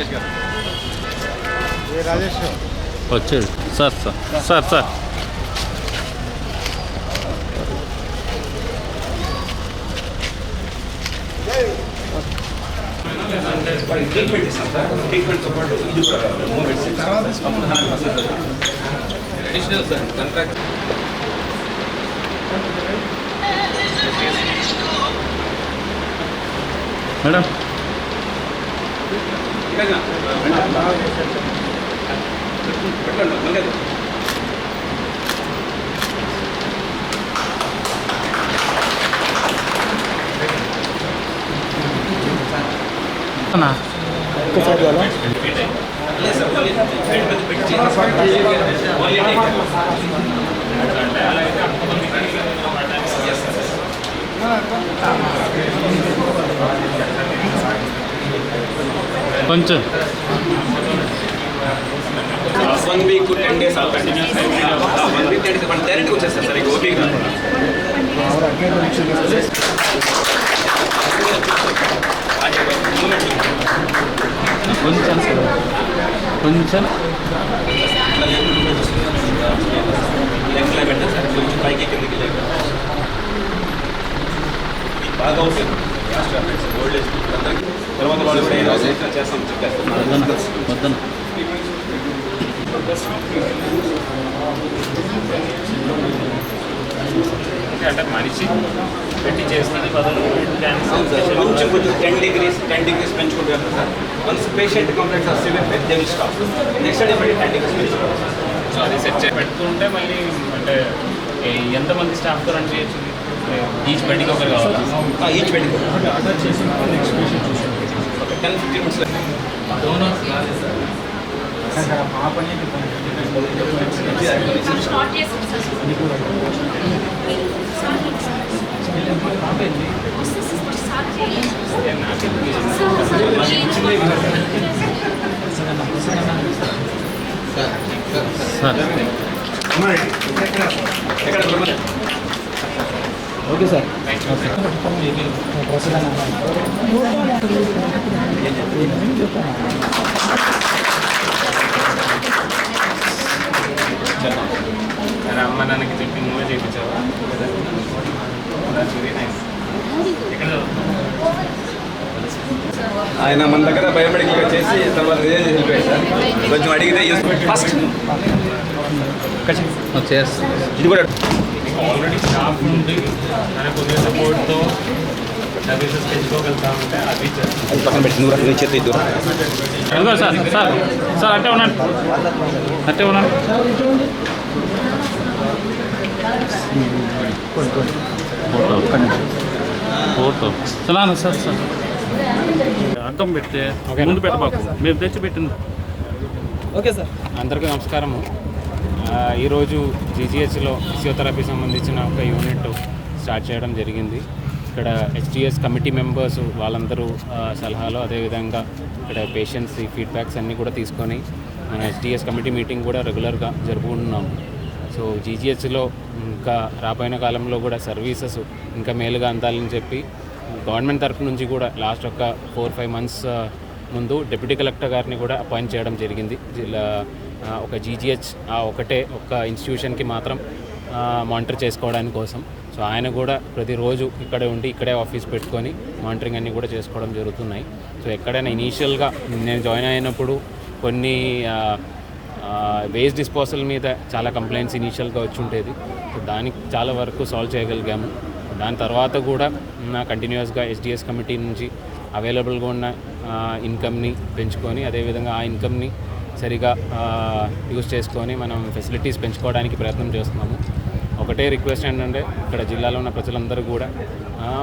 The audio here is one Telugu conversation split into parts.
రాజేష్ గారు ఏ రాజేష్ వచ్చేది sir sir sir sir treatment ఇస్తాం సార్ ట్రీట్మెంట్తో పాటు ఇది కూడా moments additional sir contract madam పెట్టండి. మళ్ళీ అన్నా ఒక్కసారి అలా లేదు సార్ ఓన్లీ సైడ్ మీద పెట్టి ఓన్లీ కొంచెం one week ten days continuous one week ten days మన డైరెక్ట్గా వచ్చేస్తారు సార్ ఇక ఓపీ ఆవిడ అగ్ని నుంచి కొంచెం కొంచెం లెఫ్ట్ లైన్ పెట్టండి సార్ కొంచెం పైకి కిందకి లేక ఇది బాగా అవుతుంది ఓల్డ్ తర్వాత వాళ్ళు కూడా చేస్తాం చేస్తాం వద్దన చెప్పేస్తారు అంటే మనిషి పెట్టి చేస్తుంది బదులు డాన్స్ కొంచెం కొంచెం టెన్ డిగ్రీస్ టెన్ డిగ్రీస్ పెంచుకుంటూ వెళ్తాం sir once patient complaints are severe they will stop next day మళ్ళీ టెన్ డిగ్రీస్ పెంచుకోవాలి సో అది సెట్ చేసి పెట్టుకుంటే మళ్ళీ అంటే ఎంతమంది స్టాఫ్తో రన్ చేయొచ్చు? ఈచ్ బెడ్కి ఒకరు కావాలా? ఈచ్ పెట్టి టెన్ ఫిఫ్టీన్ మినిట్స్ సార్. ఎక్కడ ఓకే సార్. అమ్మ నాన్నకి చెప్పి నువ్వే చేయించావా? వెరీ నైస్ ఎక్కడ? ఆయన మన దగ్గర బయోమెడికల్గా చేసి తర్వాత రిజైన్ చేసి వెళ్ళిపోయాడు సార్. కొంచెం అడిగితే ఫస్ట్ చేస్తా ఇది కూడా ఆల్రెడీ స్టాఫ్ ఉండి మన కొద్దిగా సపోర్ట్తో సర్వీసెస్ పెంచుకోగలుగుతా ఉంటే అది చేస్తాం. అది పక్కన పెట్టి నువ్వు నీ చేతి ఇద్దరు. ఇదిగో సార్ సార్ సార్ అట్టే అట్టే ఫోటో. చలానా సార్ సార్. అడ్డం పెడితే ముందు పెట్టబాకు. మీరు తెచ్చి పెట్టింది. Okay sir. అందరికీ నమస్కారము. ఈరోజు జీజీహెచ్లో ఫిజియోథెరపీ సంబంధించిన ఒక యూనిట్ స్టార్ట్ చేయడం జరిగింది. ఇక్కడ హెచ్డిఎస్ కమిటీ మెంబర్స్ వాళ్ళందరూ సలహాలు అదేవిధంగా ఇక్కడ పేషెంట్స్ ఫీడ్బ్యాక్స్ అన్నీ కూడా తీసుకొని మన హెచ్డిఎస్ కమిటీ మీటింగ్ కూడా రెగ్యులర్గా జరుపుకుంటున్నాము సో జీజీహెచ్లో ఇంకా రాబోయిన కాలంలో కూడా సర్వీసెస్ ఇంకా మేలుగా అందాలని చెప్పి గవర్నమెంట్ తరఫు నుంచి కూడా లాస్ట్ ఒక ఫోర్ ఫైవ్ మంత్స్ ముందు డిప్యూటీ కలెక్టర్ గారిని కూడా అపాయింట్ చేయడం జరిగింది. జిల్లా ఒక జీజీహెచ్ ఆ ఒకటే ఒక ఇన్స్టిట్యూషన్కి మాత్రం మానిటర్ చేసుకోవడానికి కోసం. సో ఆయన కూడా ప్రతిరోజు ఇక్కడే ఉండి ఇక్కడే ఆఫీస్ పెట్టుకొని మానిటరింగ్ అన్నీ కూడా చేసుకోవడం జరుగుతున్నాయి. సో ఎక్కడైనా ఇనీషియల్గా నేను జాయిన్ అయినప్పుడు కొన్ని వేస్ట్ డిస్పోజల్ మీద చాలా కంప్లైంట్స్ ఇనీషియల్గా వచ్చి ఉండేది. సో దానికి చాలా వరకు సాల్వ్ చేయగలిగాము. దాని తర్వాత కూడా నా కంటిన్యూస్గా ఎస్డిఎస్ కమిటీ నుంచి అవైలబుల్గా ఉన్న ఇన్కమ్ని పెంచుకొని అదేవిధంగా ఆ ఇన్కమ్ని సరిగా యూజ్ చేసుకొని మనం ఫెసిలిటీస్ పెంచుకోవడానికి ప్రయత్నం చేస్తున్నాము. ఒకటే రిక్వెస్ట్ ఏంటంటే ఇక్కడ జిల్లాలో ఉన్న ప్రజలందరూ కూడా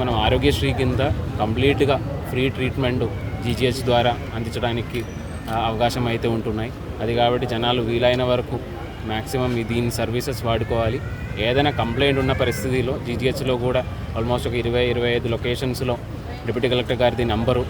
మనం ఆరోగ్యశ్రీ కింద కంప్లీట్గా ఫ్రీ ట్రీట్మెంట్ జీజీహెచ్ ద్వారా అందించడానికి అవకాశం అయితే ఉంటున్నాయి. అది కాబట్టి జనాలు వీలైన వరకు మ్యాక్సిమం దీని సర్వీసెస్ వాడుకోవాలి. ఏదైనా కంప్లైంట్ ఉన్న పరిస్థితిలో జీజీహెచ్లో కూడా ఆల్మోస్ట్ ఒక ఇరవై ఇరవై ఐదు లొకేషన్స్లో డిప్యూటీ కలెక్టర్ గారిది నంబరు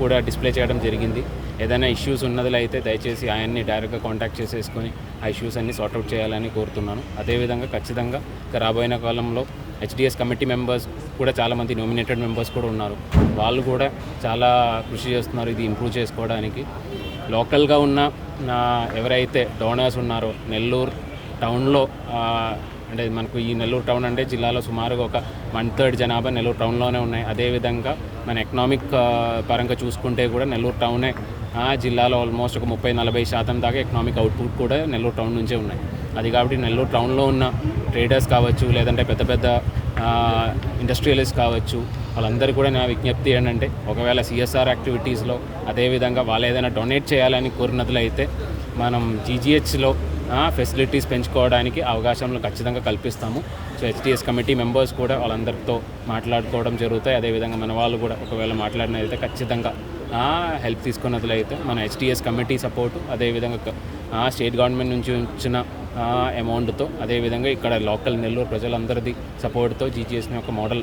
కూడా డిస్ప్లే చేయడం జరిగింది. ఏదైనా ఇష్యూస్ ఉన్నదిలో అయితే దయచేసి ఆయన్ని డైరెక్ట్గా కాంటాక్ట్ చేసేసుకొని ఆ ఇష్యూస్ అన్ని సార్ట్అవుట్ చేయాలని కోరుతున్నాను. అదేవిధంగా ఖచ్చితంగా ఇక రాబోయే కాలంలో హెచ్డిఎస్ కమిటీ మెంబర్స్ కూడా చాలామంది నామినేటెడ్ మెంబర్స్ కూడా ఉన్నారు. వాళ్ళు కూడా చాలా కృషి చేస్తున్నారు ఇది ఇంప్రూవ్ చేసుకోవడానికి. లోకల్గా ఉన్న నా ఎవరైతే డోనర్స్ ఉన్నారో నెల్లూరు టౌన్లో అంటే మనకు ఈ నెల్లూరు టౌన్ అంటే జిల్లాలో సుమారుగా ఒక వన్ థర్డ్ జనాభా నెల్లూరు టౌన్లోనే ఉన్నాయి. అదేవిధంగా మన ఎకనామిక్ పరంగా చూసుకుంటే కూడా నెల్లూరు టౌనే. ఆ, జిల్లాలో ఆల్మోస్ట్ ఒక ముప్పై నలభై శాతం దాకా ఎకనామిక్ అవుట్పుట్ కూడా నెల్లూరు టౌన్ నుంచే ఉన్నాయి. అది కాబట్టి నెల్లూరు టౌన్లో ఉన్న ట్రేడర్స్ కావచ్చు లేదంటే పెద్ద పెద్ద ఇండస్ట్రియలిస్ట్ కావచ్చు వాళ్ళందరూ కూడా నా విజ్ఞప్తి ఏంటంటే ఒకవేళ సిఎస్ఆర్ యాక్టివిటీస్లో అదేవిధంగా వాళ్ళు ఏదైనా డొనేట్ చేయాలని కోరినట్లయితే మనం జీజీహెచ్లో ఫెసిలిటీస్ పెంచుకోవడానికి అవకాశాలను ఖచ్చితంగా కల్పిస్తాము. సో హెచ్డిఎస్ కమిటీ మెంబర్స్ కూడా వాళ్ళందరితో మాట్లాడుకోవడం జరుగుతాయి. అదేవిధంగా మన వాళ్ళు కూడా ఒకవేళ మాట్లాడినట్లయితే ఖచ్చితంగా హెల్ప్ తీసుకున్నట్లయితే మన హెచ్డిఎస్ కమిటీ సపోర్టు అదేవిధంగా స్టేట్ గవర్నమెంట్ నుంచి వచ్చిన అమౌంట్తో అదేవిధంగా ఇక్కడ లోకల్ నెల్లూరు ప్రజలందరిది సపోర్ట్తో జీజీఎస్ని ఒక మోడల్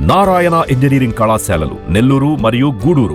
నారాయణ ఇంజనీరింగ్ కళాశాలలు నెల్లూరు మరియు గూడూరు.